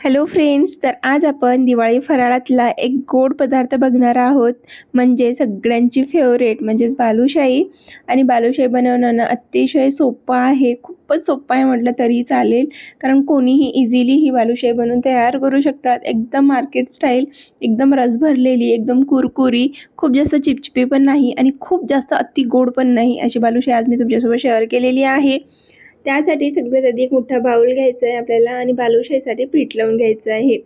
Hello friends तर आज आपण दिवाळी फराळातला एक गोड पदार्थ बघणार आहोत. म्हणजे सगळ्यांची फेवरेट म्हणजेच बालुशाही. आणि बालुशाही बनवणं अतिशय सोपं आहे. खूपच सोपं आहे म्हटलं तरी चालेल. कारण कोणीही इझिली ही बालुशाही बनवून तयार करू शकतात. एकदम मार्केट स्टाईल एकदम रस भरलेली एकदम कुरकुरी. खूप जास्त चिपचिपी पण नाही आणि खूप जास्त अति गोड पण नाही अशी बालुशाही आज मी तुमच्यासोबत शेअर केलेली आहे. त्यासाठी सगळ्यात आधी एक मोठा बाऊल घ्यायचा आहे आपल्याला आणि बालुशाहीसाठी पीठ लावून घ्यायचं आहे.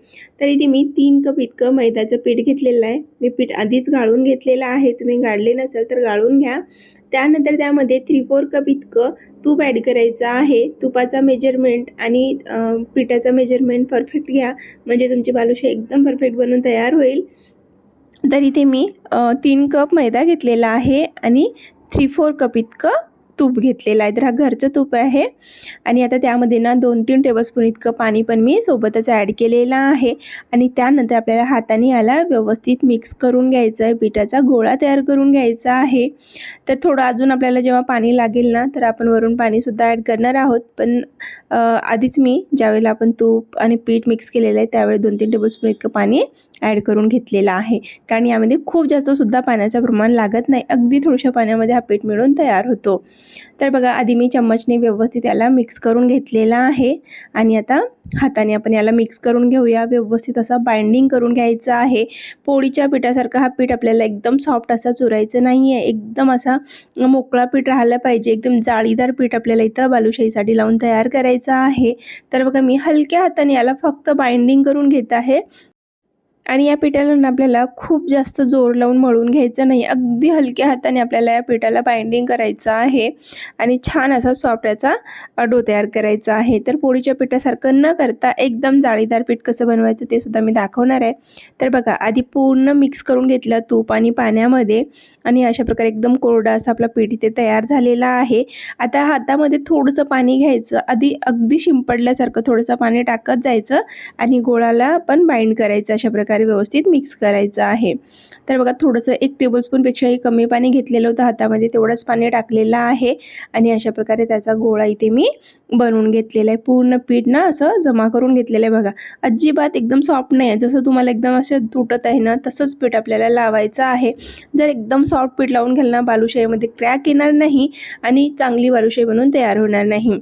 तर इथे मी तीन कप इतकं मैद्याचं पीठ घेतलेलं आहे. मी पीठ आधीच गाळून घेतलेलं आहे. तुम्ही गाळले नसेल तर गाळून घ्या. त्यानंतर त्यामध्ये थ्री फोर कप इतकं तूप ॲड करायचं आहे. तुपाचा मेजरमेंट आणि पिठाचा मेजरमेंट परफेक्ट घ्या. म्हणजे तुमची बालुशाही एकदम परफेक्ट बनून तयार होईल. तर इथे मी तीन कप मैदा घेतलेला आहे आणि थ्री फोर कप इतकं तूप घेतलेलं आहे. तर हा घरचं तूप आहे. आणि आता त्यामध्ये ना दोन तीन टेबलस्पून इतकं पाणी पण मी सोबतच ॲड केलेलं आहे. आणि त्यानंतर आपल्याला हाताने याला व्यवस्थित मिक्स करून घ्यायचं आहे. पिठाचा गोळा तयार करून घ्यायचा आहे. तर थोडं अजून आपल्याला जेव्हा पाणी लागेल ना तर आपण वरून पाणीसुद्धा ॲड करणार आहोत. पण आधीच मी ज्यावेळेला आपण तूप आणि पीठ मिक्स केलेलं आहे त्यावेळी दोन तीन टेबलस्पून इतकं पाणी ॲड करून घेतलेलं आहे. कारण यामध्ये खूप जास्तसुद्धा पाण्याचं प्रमाण लागत नाही. अगदी थोड्याशा पाण्यामध्ये हा पीठ मिळून तयार होतो. तर बघा आधी मी चम्मचने व्यवस्थित याला मिक्स करून घेतलेला आहे. आणि आता हाताने आपण याला मिक्स करून घेऊया. व्यवस्थित असा बाइंडिंग करून घ्यायचं आहे. पोळीच्या पिठासारखा हा पीठ आपल्याला एकदम सॉफ्ट असा चुरायचं नाही आहे एकदम असा मोकळा पीठ राहायला पाहिजे. एकदम जाळीदार पीठ आपल्याला इथं बालुशाहीसाठी लावून तयार करायचं आहे. तर बघा मी हलक्या हाताने याला फक्त बाइंडिंग करून घेत आहे. आणि या पिठाला आपल्याला खूप जास्त जोर लावून मळून घ्यायचं नाही. अगदी हलक्या हाताने आपल्याला या पिठाला बाइंडिंग करायचं आहे आणि छान असा सॉफ्ट याचा डो तयार करायचा आहे. तर पोळीच्या पिठासारखं न करता एकदम जाळीदार पीठ कसं बनवायचं ते सुद्धा मी दाखवणार आहे. तर बघा आधी पूर्ण मिक्स करून घेतलं तूप आणि पाण्यामध्ये आणि अशा प्रकारे एकदम कोरडा असा आपला पीठ इथे तयार झालेला आहे. आता हातामध्ये थोडंसं पाणी घ्यायचं. आधी अगदी शिंपडल्यासारखं थोडंसं पाणी टाकत जायचं आणि गोळाला पण बाइंड करायचं अशा प्रकारे. व्यवस्थित मिक्स करायचं आहे. तर बघा थोडंसं एक टेबलस्पूनपेक्षाही कमी पाणी घेतलेलं होतं. हातामध्ये तेवढंच पाणी टाकलेलं आहे. आणि अशा प्रकारे त्याचा गोळा इथे मी बनवून घेतलेला आहे. पूर्ण पीठ ना असं जमा करून घेतलेलं आहे बघा. अजिबात एकदम सॉफ्ट नाही आहे. जसं तुम्हाला एकदम असं तुटत आहे ना तसंच पीठ आपल्याला लावायचं आहे. जर एकदम सॉफ्ट पीठ लावून घ्याल ना बालुशाहीमध्ये क्रॅक येणार नाही आणि चांगली बालुशाही बनवून तयार होणार नाही.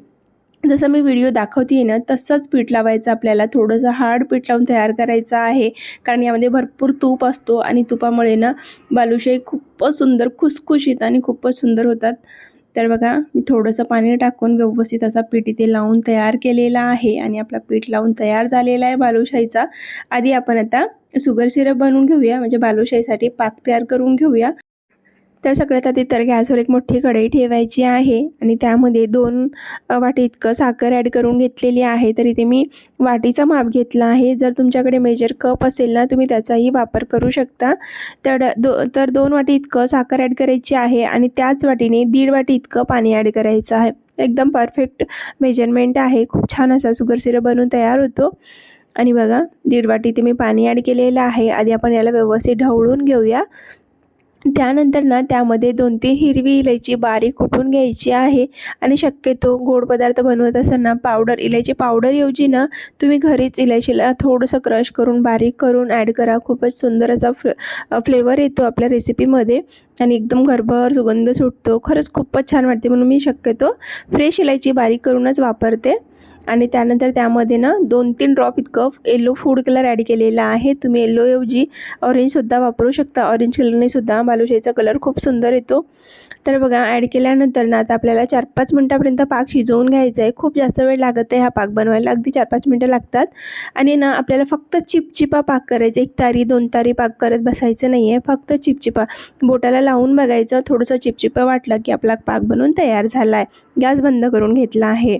जसं मी व्हिडिओ दाखवते आहे ना तसंच पीठ लावायचं आपल्याला. थोडंसं हार्ड पीठ लावून तयार करायचं आहे. कारण यामध्ये भरपूर तूप असतो आणि तुपामुळे ना बालुशाही खूपच सुंदर खुसखुशीत आणि खूपच सुंदर होतात. तर बघा मी थोडंसं पाणी टाकून व्यवस्थित असा पीठ इथे लावून तयार केलेला आहे. आणि आपला पीठ लावून तयार झालेला आहे बालुशाहीचा. आधी आपण आता सुगर सिरप बनवून घेऊया. म्हणजे बालुशाहीसाठी पाक तयार करून घेऊया. तर सगळ्यात आधी तर गॅसवर एक मोठी कढई ठेवायची आहे आणि त्यामध्ये दोन वाटी इतकं साखर ॲड करून घेतलेली आहे. तर इथे मी वाटीचा माप घेतला आहे. जर तुमच्याकडे मेजर कप असेल ना तुम्ही त्याचाही वापर करू शकता. तर दो तर दोन वाटी इतकं साखर ॲड करायची आहे आणि त्याच वाटीने दीड वाटी इतकं पाणी ॲड करायचं आहे. एकदम परफेक्ट मेजरमेंट आहे. खूप छान असा सुगर सिरप बनवून तयार होतो. आणि बघा दीड वाटी ते मी पाणी ॲड केलेलं आहे. आधी आपण याला व्यवस्थित ढवळून घेऊया. त्यानंतर ना त्यामध्ये दोन तीन हिरवी इलायची बारीक कुटून घ्यायची आहे. आणि शक्यतो गोड पदार्थ बनवत असताना पावडर इलायची पावडरऐवजी ना तुम्ही घरीच इलायचीला थोडंसं क्रश करून बारीक करून ॲड करा. खूपच सुंदर असा फ्ले फ्लेवर येतो आपल्या रेसिपीमध्ये आणि एकदम घरभर सुगंध सुटतो. खरंच खूपच छान वाटते. म्हणून मी शक्यतो फ्रेश इलायची बारीक करूनच वापरते. आणि त्यानंतर त्यामध्ये ना दोन तीन ड्रॉप इतकं येलो फूड कलर ॲड केलेला आहे. तुम्ही येल्लोऐवजी ऑरेंजसुद्धा वापरू शकता. ऑरेंज कलरनेसुद्धा बालुशाहीचा कलर खूप सुंदर येतो. तर बघा ॲड केल्यानंतर ना आता आपल्याला चार पाच मिनटापर्यंत पाक शिजवून घ्यायचा आहे खूप जास्त वेळ लागत आहे हा पाक बनवायला. अगदी चार पाच मिनटं लागतात. आणि ना आपल्याला फक्त चिपचिपा पाक करायचा. एक तारी दोन तारी पाक करत बसायचं नाही आहे फक्त चिपचिपा. बोटाला लावून बघायचं. थोडंसं चिपचिपा वाटलं की आपला पाक बनवून तयार झाला आहे गॅस बंद करून घेतला आहे.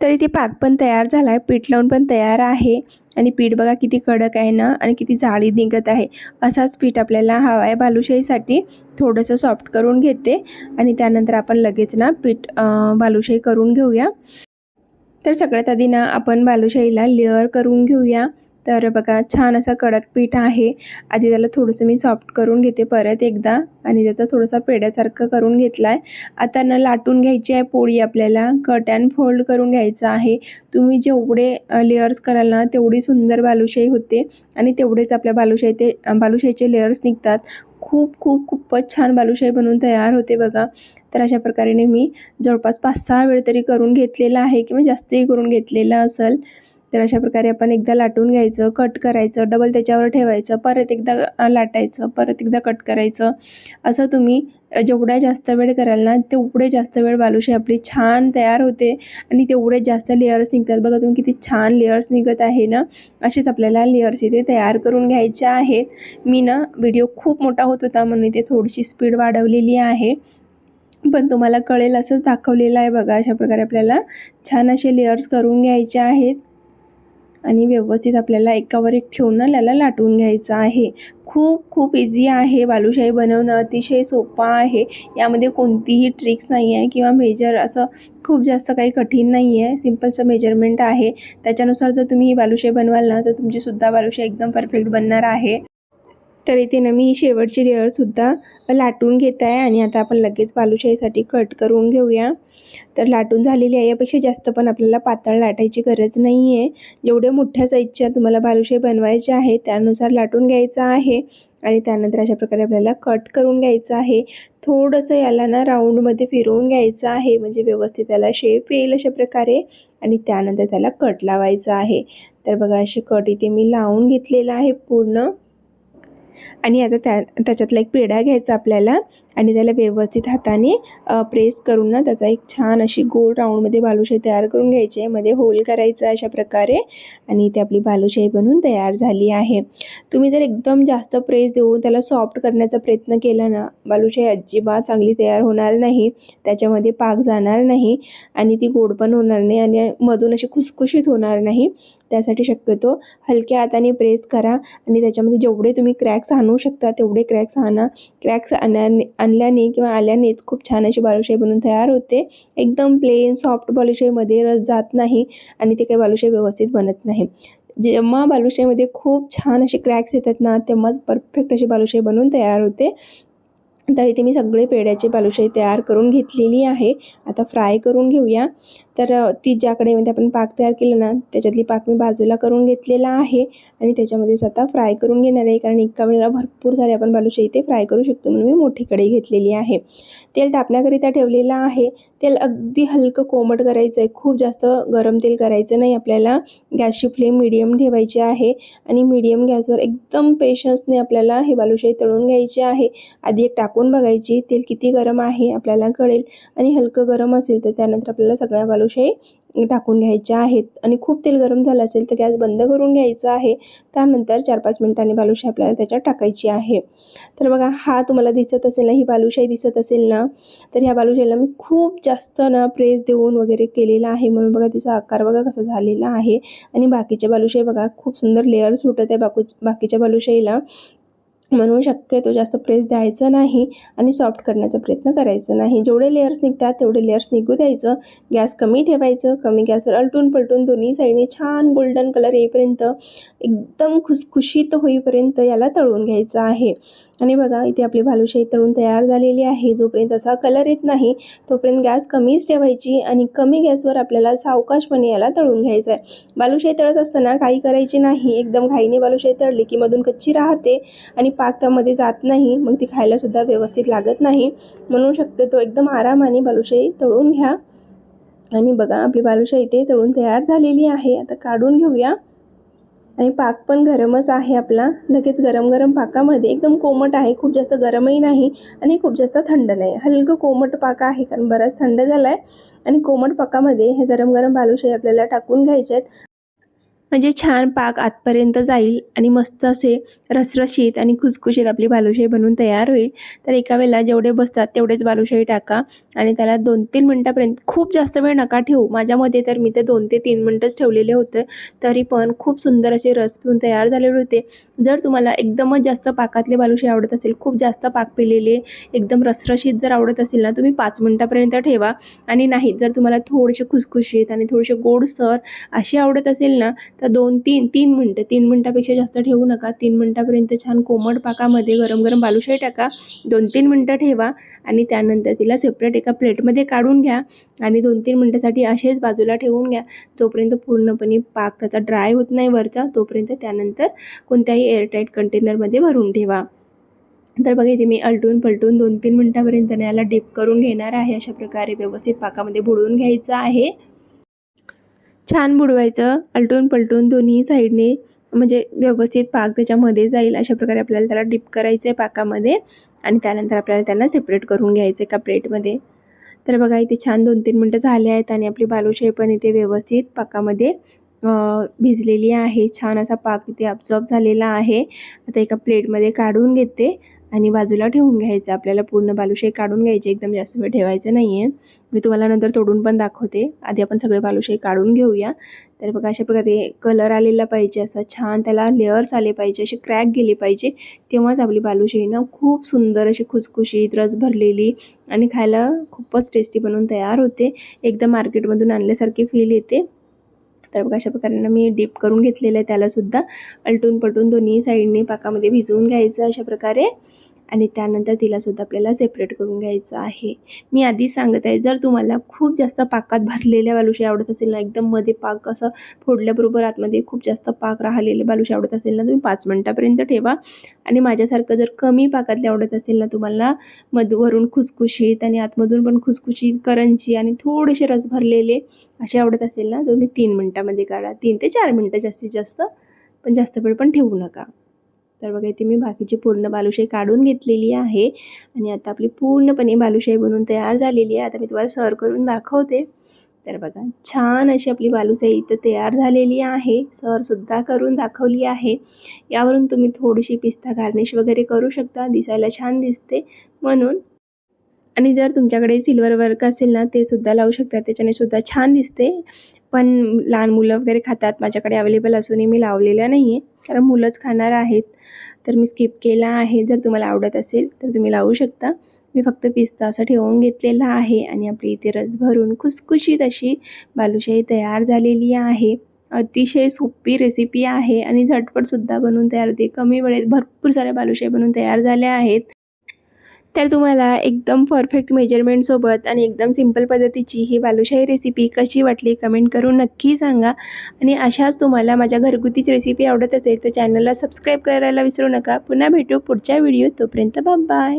तरी ते पाक पण तयार झाला आहे पीठ लावून पण तयार आहे. आणि पीठ बघा किती कडक आहे ना आणि किती जाळी निघत आहे. असाच पीठ आपल्याला हवा आहे बालुशाहीसाठी थोडंसं सॉफ्ट करून घेते. आणि त्यानंतर आपण लगेच ना पीठ बालुशाही करून घेऊया. तर सगळ्यात आधी ना आपण बालुशाहीला लेअर करून घेऊया. तर बघा छान असा कडक पीठ आहे. आधी त्याला थोडंसं मी सॉफ्ट करून घेते परत एकदा. आणि त्याचा थोडासा पेड्यासारखं करून घेतला आहे आता न लाटून घ्यायची आहे पोळी आपल्याला. कट अँड फोल्ड करून घ्यायचं आहे. तुम्ही जेवढे लेअर्स कराल ना तेवढी सुंदर बालुशाही होते. आणि तेवढेच आपल्या बालुशाही ते बालुशाहीचे लेअर्स निघतात. खूप खूप खूपच छान बालुशाही बनवून तयार होते बघा. तर अशा प्रकारे मी जवळपास पाच सहा वेळ तरी करून घेतलेला आहे. किंवा जास्तही करून घेतलेला असेल. तर अशा प्रकारे आपण एकदा लाटून घ्यायचं कट करायचं डबल त्याच्यावर ठेवायचं परत एकदा लाटायचं परत एकदा कट करायचं. असं तुम्ही जेवढा जास्त वेळ कराल ना तेवढे जास्त वेळ बालुशाही आपली छान तयार होते आणि तेवढे जास्त लेअर्स निघतात. बघा तुम्ही किती छान लेअर्स निघत आहे ना? असेच आपल्याला लेअर्स इथे तयार करून घ्यायचे आहेत. मी ना व्हिडिओ खूप मोठा होत होता म्हणून इथे थोडीशी स्पीड वाढवलेली आहे. पण तुम्हाला कळेल असंच दाखवलेलं आहे बघा. अशा प्रकारे आपल्याला छान असे लेअर्स करून घ्यायचे आहेत. आणि व्यवस्थित आपल्याला एकावर एक ठेवून त्याला लाटून घ्यायचं आहे. खूप खूप इझी आहे. बालुशाही बनवणं अतिशय सोपं आहे. यामध्ये कोणतीही ट्रिक्स नाही आहे किंवा मेजर असं खूप जास्त काही कठीण नाही आहे. सिम्पलचं मेजरमेंट आहे. त्याच्यानुसार जर तुम्ही ही बालुशाही बनवाल ना तर तुमचीसुद्धा बालुशाही एकदम परफेक्ट बनणार आहे. तर इथे ना मी शेवटची लेअरसुद्धा लाटून घेत आहे आणि आता आपण लगेच बालुशाहीसाठी कट करून घेऊया. तर लाटून झालेली आहे यापेक्षा जास्त पण आपल्याला पातळ लाटायची गरज नाही आहे जेवढ्या मोठ्या साईजच्या तुम्हाला बालुशाही बनवायच्या आहे त्यानुसार लाटून घ्यायचं आहे आणि त्यानंतर अशा प्रकारे आपल्याला कट करून घ्यायचं आहे. थोडंसं याला ना राऊंडमध्ये फिरवून घ्यायचं आहे म्हणजे व्यवस्थित त्याला शेप येईल अशा प्रकारे आणि त्यानंतर त्याला कट लावायचं आहे. तर बघा अशी कट इथे मी लावून घेतलेला आहे पूर्ण. आणि आता त्या त्याच्यातला एक पेढा घ्यायचा आपल्याला. आणि त्याला व्यवस्थित हाताने प्रेस करून ना त्याचा एक छान अशी गोल राऊंडमध्ये बालुशाही तयार करून घ्यायची आहे. मध्ये होल करायचं अशा प्रकारे आणि इथे आपली बालुशाही बनून तयार झाली आहे. तुम्ही जर एकदम जास्त प्रेस देऊन त्याला सॉफ्ट करण्याचा प्रयत्न केला ना बालुशाही अजिबात चांगली तयार होणार नाही. त्याच्यामध्ये पाक जाणार नाही आणि ती गोड पण होणार नाही आणि मधून अशी खुसखुशीत होणार नाही. त्यासाठी शक्यतो हलक्या हाताने प्रेस करा आणि त्याच्यामध्ये जेवढे तुम्ही क्रॅक्स आणू शकता तेवढे क्रॅक्स आणा. क्रॅक्स आणल्याने आणल्याने किंवा आल्यानेच खूप छान अशी बालुशाही बनून तयार होते. एकदम प्लेन सॉफ्ट बालुशाहीमध्ये रस जात नाही आणि ते काही बालुशाही व्यवस्थित बनत नाही. जेव्हा बालुशाहीमध्ये खूप छान असे क्रॅक्स येतात ना तेव्हाच परफेक्ट अशी बालुशाही बनवून तयार होते. तर इथे मी सगळे पेड्याची बालुशाही तयार करून घेतलेली आहे. आता फ्राय करून घेऊया. तर ती ज्याकडे म्हणजे आपण पाक तयार केलं ना त्याच्यातली पाक मी बाजूला करून घेतलेला आहे आणि त्याच्यामध्येच आता फ्राय करून घेणार आहे. कारण एका वेळेला भरपूर सारे आपण बालुशाही ते फ्राय करू शकतो म्हणून मी मोठी कढई घेतलेली आहे. तेल तापण्याकरिता ठेवलेलं आहे. तेल अगदी हलकं कोमट करायचं आहे. खूप जास्त गरम तेल करायचं नाही आपल्याला. गॅसची फ्लेम मिडियम ठेवायची आहे आणि मिडियम गॅसवर एकदम पेशन्सने आपल्याला हे बालुशाही तळून घ्यायची आहे. आधी एक टाकून बघायची तेल किती गरम आहे आपल्याला कळेल. आणि हलकं गरम असेल तर त्यानंतर आपल्याला सगळ्या बालुशाही टाकून घ्यायच्या आहेत. आणि खूप तेल गरम झालं असेल तर गॅस बंद करून घ्यायचा आहे. त्यानंतर चार पाच मिनिटांनी बालुशाही आपल्याला त्याच्यात टाकायची आहे. तर बघा हा तुम्हाला दिसत असेल ना ही बालुशाही दिसत असेल ना तर ह्या बालुशाहीला मी खूप जास्त ना प्रेस देऊन वगैरे केलेला आहे. म्हणून बघा तिचा आकार बघा कसा झालेला आहे. आणि बाकीच्या बालुशाही बघा खूप सुंदर लेअर सुटत आहे बाकू बाकीच्या बालुशाहीला. म्हणून शक्यतो जास्त प्रेस द्यायचं नाही आणि सॉफ्ट करण्याचा प्रयत्न करायचा नाही. जेवढे लेअर्स निघतात तेवढे लेअर्स निघू द्यायचं. गॅस कमी ठेवायचं कमी गॅसवर अलटून पलटून दोन्ही साईडने छान गोल्डन कलर येईपर्यंत एकदम खुसखुशीत होईपर्यंत याला तळून घ्यायचं आहे. आणि बघा इथे आपली बालुशाही तळून तयार झालेली आहे. जोपर्यंत असा कलर येत नाही तोपर्यंत गॅस कमीच ठेवायची आणि कमी गॅसवर आपल्याला सावकाशपणे याला तळून घ्यायचं आहे बालुशाही तळत असताना काही करायची नाही. एकदम घाईने बालुशाही तळली की मधून कच्ची राहते आणि पाक त्यामध्ये जात नाही मग ती खायलासुद्धा व्यवस्थित लागत नाही. म्हणून शक्यतो एकदम आरामाने बालुशाही तळून घ्या. आणि बघा आपली बालुशाही इथे तळून तयार झालेली आहे. आता काढून घेऊया. आणि पाक पण गरमच आहे आपला. लगेच गरम गरम पाकामध्ये एकदम कोमट आहे. खूप जास्त गरमही नाही आणि खूप जास्त थंड नाही. हलकं कोमट पाक आहे कारण बराच थंड झाला आहे आणि कोमट पाकामध्ये हे गरम गरम बालुशाही आपल्याला टाकून घ्यायचे आहेत. म्हणजे छान पाक आतपर्यंत जाईल आणि मस्त असे रसरशीत आणि खुसखुशीत आपली बालुशाही बनवून तयार होईल. तर एका वेळेला जेवढे बसतात तेवढेच बालुशाही टाका आणि त्याला दोन तीन मिनटापर्यंत खूप जास्त वेळ नका ठेवू. माझ्यामध्ये तर मी ते दोन ते तीन मिनटंच ठेवलेले होते. तरी पण खूप सुंदर असे रस पिऊन तयार झालेले होते. जर तुम्हाला एकदमच जास्त पाकातले बालुशाही आवडत असेल खूप जास्त पाक पिलेले एकदम रसरशीत जर आवडत असेल ना तुम्ही पाच मिनटापर्यंत ठेवा. आणि नाही जर तुम्हाला थोडेसे खुसखुशीत आणि थोडेसे गोडसर असे आवडत असेल ना तर दोन तीन तीन मिनटं तीन मिनटापेक्षा जास्त ठेवू नका. तीन मिनटं मिनटापर्यंत छान कोमट पाकामध्ये गरम गरम बालुशाही टाका. दोन तीन मिनटं ठेवा आणि त्यानंतर तिला सेपरेट एका प्लेटमध्ये काढून घ्या आणि दोन तीन मिनटासाठी असेच बाजूला ठेवून घ्या. जोपर्यंत पूर्णपणे पाक त्याचा ड्राय होत नाही वरचा तोपर्यंत त्यानंतर कोणत्याही एअरटाईट कंटेनरमध्ये भरून ठेवा. तर बघा इथे मी अलटून पलटून दोन तीन मिनटापर्यंत याला डिप करून घेणार आहे. अशा प्रकारे व्यवस्थित पाकामध्ये बुडवून घ्यायचं आहे. छान बुडवायचं. अलटून पलटून दोन्ही साईडने म्हणजे व्यवस्थित पाक त्याच्यामध्ये जाईल अशा प्रकारे आपल्याला त्याला डिप करायचं आहे पाकामध्ये आणि त्यानंतर आपल्याला त्यांना सेपरेट करून घ्यायचं एका प्लेटमध्ये. तर बघा इथे छान दोन तीन मिनटं झाले आहेत आणि आपली बालुशाही पण इथे व्यवस्थित पाकामध्ये भिजलेली आहे. छान असा पाक इथे अब्झॉर्ब झालेला आहे. आता एका प्लेटमध्ये काढून घेते. आणि बाजूला ठेवून घ्यायचं. आपल्याला पूर्ण बालुशाही काढून घ्यायची. एकदम जास्त वेळ ठेवायचं नाही आहे मी तुम्हाला नंतर तोडून पण दाखवते. आधी आपण सगळे बालुशाही काढून घेऊया. तर बघा अशा प्रकारे कलर आलेला पाहिजे असा छान त्याला लेअर्स आले पाहिजे असे क्रॅक गेले पाहिजे. तेव्हाच आपली बालुशाही ना खूप सुंदर अशी खुसखुशीत रस भरलेली आणि खायला खूपच टेस्टी बनवून तयार होते. एकदम मार्केटमधून आणल्यासारखी फील येते. तर बघा अशा प्रकारे ना मी डीप करून घेतलेलं आहे त्यालासुद्धा. अलटून पलटून दोन्ही साईडने पाकामध्ये भिजवून घ्यायचं अशा प्रकारे. आणि त्यानंतर तिलासुद्धा आपल्याला सेपरेट करून घ्यायचं आहे. मी आधीच सांगत आहे जर तुम्हाला खूप जास्त पाकात भरलेल्या बालुशी आवडत असेल ना एकदम मध्ये पाक असं फोडल्याबरोबर आतमध्ये खूप जास्त पाक राहिलेले बालुशी आवडत असेल ना तुम्ही पाच मिनटापर्यंत ठेवा. आणि माझ्यासारखं जर कमी पाकातले आवडत असेल ना तुम्हाला मधवरून खुसखुशीत आणि आतमधून पण खुसखुशीत करंजी आणि थोडेसे रस भरलेले असे आवडत असेल ना तुम्ही तीन मिनटामध्ये काढा. तीन ते चार मिनटं जास्तीत जास्त पण जास्त वेळ पण ठेवू नका. तर बघा इथे मी बाकीची पूर्ण बालुशाही काढून घेतलेली आहे. आणि आता आपली पूर्णपणे बालुशाही बनवून तयार झालेली आहे. आता मी तुम्हाला सर्व करून दाखवते. तर बघा छान अशी आपली बालुशाही इथं तयार झालेली आहे. सरसुद्धा करून दाखवली आहे. यावरून तुम्ही थोडीशी पिस्ता गार्निश वगैरे करू शकता. दिसायला छान दिसते. म्हणून आणि जर तुमच्याकडे सिल्वर वर्क असेल ना ते सुद्धा लावू शकता. त्याच्याने सुद्धा छान दिसते. पण लहान मुलं वगैरे खातात माझ्याकडे अवेलेबल असूनही मी लावलेल्या नाही आहे कारण मुलंच खाणार आहेत. तर मी स्किप केला आहे. जर तुम्हाला आवडत असेल तर तुम्ही लावू शकता. मी फक्त पिस्ता असं ठेवून घेतलेला आहे आणि आपली इथे रस भरून खुसखुशीत अशी बालुशाही तयार झालेली आहे. अतिशय सोपी रेसिपी आहे आणि झटपटसुद्धा बनवून तयार होते. कमी वेळेत भरपूर साऱ्या बालुशाही बनवून तयार झाल्या आहेत. तर तुम्हाला एकदम परफेक्ट मेजरमेंटसोबत आणि एकदम सिंपल पद्धतीची ही बालुशाही रेसिपी कशी वाटली कमेंट करून नक्की सांगा. आणि अशाच तुम्हाला माझ्या घरगुतीच रेसिपी आवडत असेल तर चॅनलला सबस्क्राईब करायला विसरू नका. पुन्हा भेटू पुढच्या व्हिडिओ तोपर्यंत बाय